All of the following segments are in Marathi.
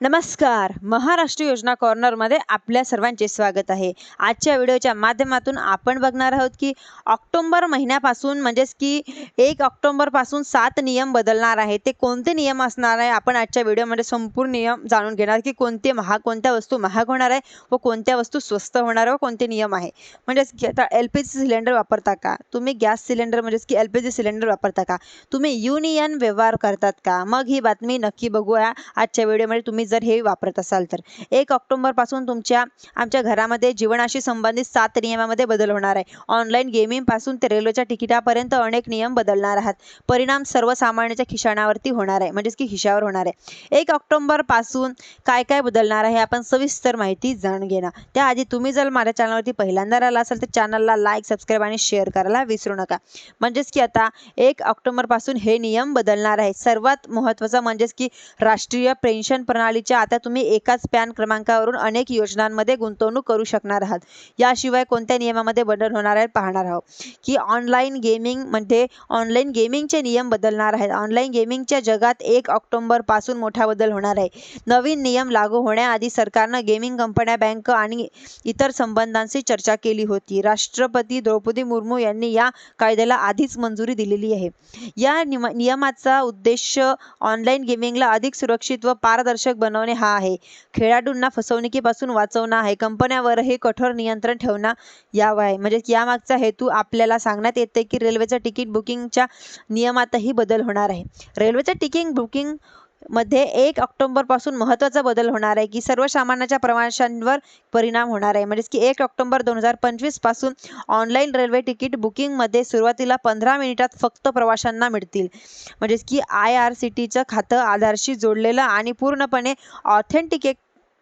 नमस्कार. महाराष्ट्र योजना कॉर्नरमध्ये आपल्या सर्वांचे स्वागत आहे. आजच्या व्हिडिओच्या माध्यमातून आपण बघणार आहोत की ऑक्टोंबर महिन्यापासून म्हणजेच की एक ऑक्टोंबरपासून सात नियम बदलणार आहे ते कोणते नियम असणार आहे? आपण आजच्या व्हिडिओमध्ये संपूर्ण नियम जाणून घेणार की कोणते महाग कोणत्या वस्तू महाग होणार आहे व कोणत्या वस्तू स्वस्त होणार आहे व कोणते नियम आहे. म्हणजेच की आता एल पी जी सिलेंडर वापरता का? तुम्ही गॅस सिलेंडर म्हणजेच की एल पी जी सिलेंडर वापरता का? तुम्ही युनियन व्यवहार करतात का? मग ही बातमी नक्की बघूया. आजच्या व्हिडिओमध्ये तुम्ही जर हे वापरत असाल तर. एक ऑक्टोंबरपासून तुमच्या आमच्या घरामध्ये जीवनाशी संबंधित सात नियमामध्ये बदल होणार आहे. ऑनलाईन गेमिंगपासून ते रेल्वेच्या तिकिटापर्यंत अनेक नियम बदलणार आहात. परिणाम सर्वसामान्याच्या खिशाणावरती होणार आहे. म्हणजेच की खिशावर होणार आहे. एक ऑक्टोंबरपासून काय काय बदलणार आहे आपण सविस्तर माहिती जाणून घेणार. त्याआधी तुम्ही जर माझ्या चॅनलवरती पहिल्यांदा आला असाल तर चॅनलला लाईक सबस्क्राईब आणि शेअर करायला विसरू नका. म्हणजेच की आता एक ऑक्टोंबरपासून हे नियम बदलणार आहे सर्वात महत्त्वाचं म्हणजेच की राष्ट्रीय पेन्शन प्रणाली प्रणालीच्या आता तुम्ही एकाच पॅन क्रमांकावरून अनेक योजनांमध्ये गुंतवणूक करू शकणार आहात. याशिवाय कोणत्या नियमामध्ये बदल होणार आहे पाहणार आहोत. की ऑनलाईन गेमिंगमध्ये ऑनलाईन गेमिंगचे नियम बदलणार आहेत. ऑनलाईन गेमिंगच्या जगात एक ऑक्टोंबरपासून मोठा बदल होणार आहे. नवीन नियम लागू होण्याआधी सरकारनं गेमिंग कंपन्या बँक आणि इतर संबंधांशी चर्चा केली होती. राष्ट्रपती द्रौपदी मुर्मू यांनी या कायद्याला आधीच मंजुरी दिलेली आहे. या नियमाचा उद्देश ऑनलाईन गेमिंगला अधिक सुरक्षित व पारदर्शक बनवणे हा आहे. खेळाडूंना फसवणुकीपासून वाचवणं आहे. कंपन्यावरही कठोर नियंत्रण ठेवणं यावं आहे. म्हणजे यामागचा हेतू आपल्याला सांगण्यात येते की रेल्वेच्या तिकीट बुकिंगच्या नियमातही बदल होणार आहे. रेल्वेचं तिकीट बुकिंग मध्ये एक ऑक्टोंबरपासून महत्त्वाचा बदल होणार आहे की सर्वसामान्यांच्या प्रवाशांवर परिणाम होणार आहे. म्हणजेच की एक ऑक्टोबर दोन हजार पंचवीसपासून ऑनलाईन रेल्वे तिकीट बुकिंगमध्ये सुरुवातीला पंधरा मिनिटात फक्त प्रवाशांना मिळतील. म्हणजेच की आय आर सी टीचं खातं आधारशी जोडलेलं आणि पूर्णपणे ऑथेंटिकेट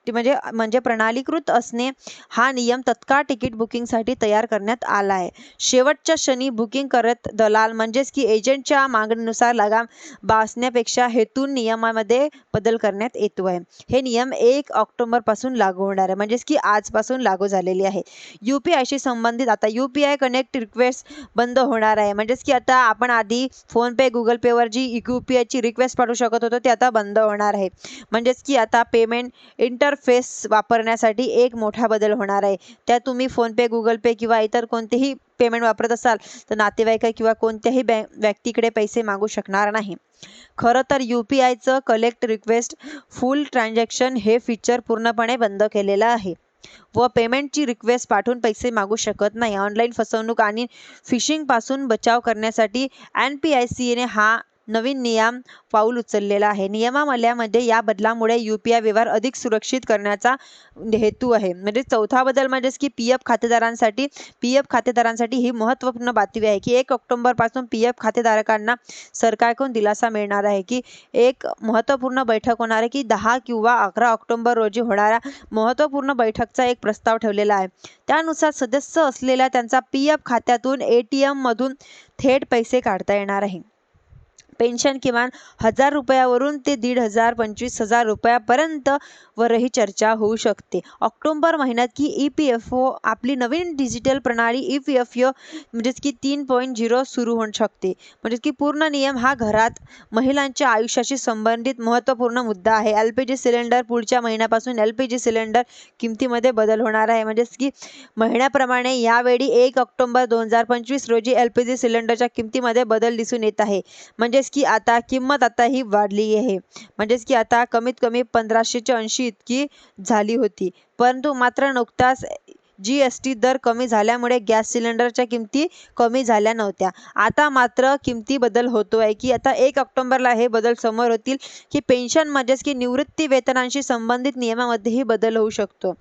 म्हणजे म्हणजे प्रणालीकृत असणे हा नियम तत्काळ तिकीट बुकिंगसाठी तयार करण्यात आला आहे. शेवटच्या क्षणी बुकिंग करत दलाल म्हणजेच की एजंटच्या मागणीनुसार लगाम बासण्यापेक्षा हेतून नियमामध्ये बदल करण्यात येतो आहे. हे नियम एक ऑक्टोबरपासून लागू होणार आहे म्हणजेच की आजपासून लागू झालेली आहे. यू पी आयशी संबंधित आता U P I connect request बंद होणार आहे म्हणजेच की आता आपण आधी फोनपे गुगल पेवर जी यू पी आयची रिक्वेस्ट पाठवू शकत होतो ते आता बंद होणार आहे. म्हणजेच की आता पेमेंट इंटर इंटरफेस वापरण्यासाठी एक मोठा बदल होणार आहे. त्यात तुम्ही फोनपे गुगल पे किंवा इतर कोणतेही पेमेंट वापरत असाल तर नातेवाईक किंवा कोणत्याही बँक व्यक्तीकडे पैसे मागू शकणार नाही. खरं तर यू पी आयचं कलेक्ट रिक्वेस्ट फुल ट्रान्झॅक्शन हे फीचर पूर्णपणे बंद केलेलं आहे. व पेमेंटची रिक्वेस्ट पाठवून पैसे मागू शकत नाही. ऑनलाईन फसवणूक आणि फिशिंगपासून बचाव करण्यासाठी एन पी आय सी एने हा नवीन नियम पाऊल उचललेला आहे. नियमावल्यामध्ये या बदलामुळे यू पी आय व्यवहार अधिक सुरक्षित करण्याचा हेतू आहे. म्हणजे चौथा बदल म्हणजेच की पी एफ खातेदारांसाठी पी एफ खातेदारांसाठी ही महत्त्वपूर्ण बातमी आहे की एक ऑक्टोबरपासून पी एफ खातेधारकांना सरकारकडून दिलासा मिळणार आहे की एक महत्त्वपूर्ण बैठक होणार आहे की दहा किंवा अकरा ऑक्टोबर रोजी होणाऱ्या महत्त्वपूर्ण बैठकचा एक प्रस्ताव ठेवलेला आहे. त्यानुसार सदस्य असलेल्या त्यांचा पी एफ खात्यातून ए टी एममधून थेट पैसे काढता येणार आहे. पेन्शन किमान हजार रुपयावरून ते दीड हजार पंचवीस हजार रुपयापर्यंत वरही चर्चा होऊ शकते. ऑक्टोबर महिन्यात की ई पी एफ ओ आपली नवीन डिजिटल प्रणाली ई पी एफ ओ म्हणजेच की तीन पॉईंट झिरो सुरू होऊ शकते. म्हणजेच की पूर्ण नियम हा घरात महिलांच्या आयुष्याशी संबंधित महत्त्वपूर्ण मुद्दा आहे. एल पी जी सिलेंडर पुढच्या महिन्यापासून एल पी जी सिलेंडर किमतीमध्ये बदल होणार आहे. म्हणजेच की महिन्याप्रमाणे यावेळी एक ऑक्टोबर दोन हजार पंचवीस रोजी एल पी जी सिलेंडरच्या किमतीमध्ये बदल दिसून येत आहे. म्हणजे म्हणजेच की आता किंमत आता ही वाढली आहे. म्हणजेच की आता कमीत कमी पंधराशेच्या ऐंशी इतकी झाली होती. परंतु मात्र नुकताच जी एस टी दर कमी झाल्यामुळे गॅस सिलेंडरच्या किमती कमी झाल्या नव्हत्या. आता मात्र किमती बदल होतो आहे की आता एक ऑक्टोंबरला हे बदल समोर होतील की पेन्शन म्हणजेच की निवृत्ती वेतनांशी संबंधित नियमामध्येही बदल होऊ शकतो.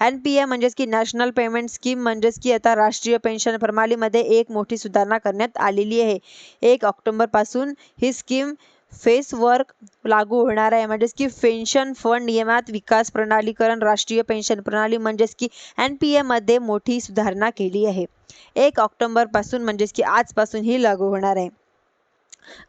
एन पी ए म्हणजेच की नॅशनल पेमेंट स्कीम म्हणजेच की आता राष्ट्रीय पेन्शन प्रणालीमध्ये एक मोठी सुधारणा करण्यात आलेली आहे. एक ऑक्टोंबरपासून ही स्कीम फेस वर्क लागू होणार आहे. म्हणजेच की पेन्शन फंड नियमात विकास प्रणालीकरण राष्ट्रीय पेन्शन प्रणाली म्हणजेच की एन पी एमध्ये मोठी सुधारणा केली आहे. एक ऑक्टोंबरपासून म्हणजेच की आजपासून ही लागू होणार आहे.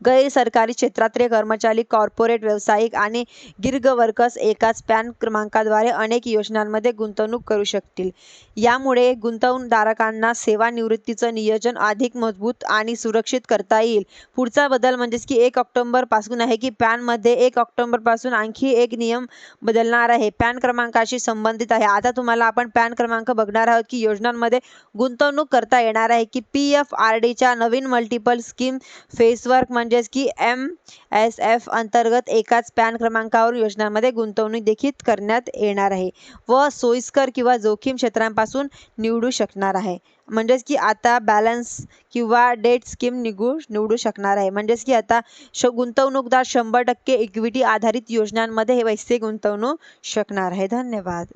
गैर सरकारी क्षेत्रातले कर्मचारी कॉर्पोरेट व्यावसायिक आणि गिग वर्कर्स एकाच पॅन क्रमांकाद्वारे अनेक योजनांमध्ये गुंतवणूक करू शकतील. यामुळे गुंतवणूकदारांना सेवानिवृत्तीचं नियोजन अधिक मजबूत आणि सुरक्षित करता येईल. पुढचा बदल म्हणजेच की एक ऑक्टोबरपासून आहे की पॅनमध्ये एक ऑक्टोबरपासून आणखी एक नियम बदलणार आहे. पॅन क्रमांकाशी संबंधित आहे. आता तुम्हाला आपण पॅन क्रमांक बघणार आहोत की योजनांमध्ये गुंतवणूक करता येणार आहे की पी एफ आर डीच्या नवीन मल्टिपल स्कीम फेसवर फेसवर्क म्हणजेच की एम एस एफ अंतर्गत एकाच पॅन क्रमांकावर योजनांमध्ये गुंतवणूक देखील करण्यात येणार आहे व सोयीस्कर किंवा जोखीम क्षेत्रांपासून निवडू शकणार आहे. म्हणजेच की आता बॅलन्स किंवा डेट स्कीम निघू निवडू शकणार आहे. म्हणजेच की आता श गुंतवणूकदार शंभर टक्के इक्विटी आधारित योजनांमध्ये हे पैसे गुंतवणू शकणार आहे. धन्यवाद.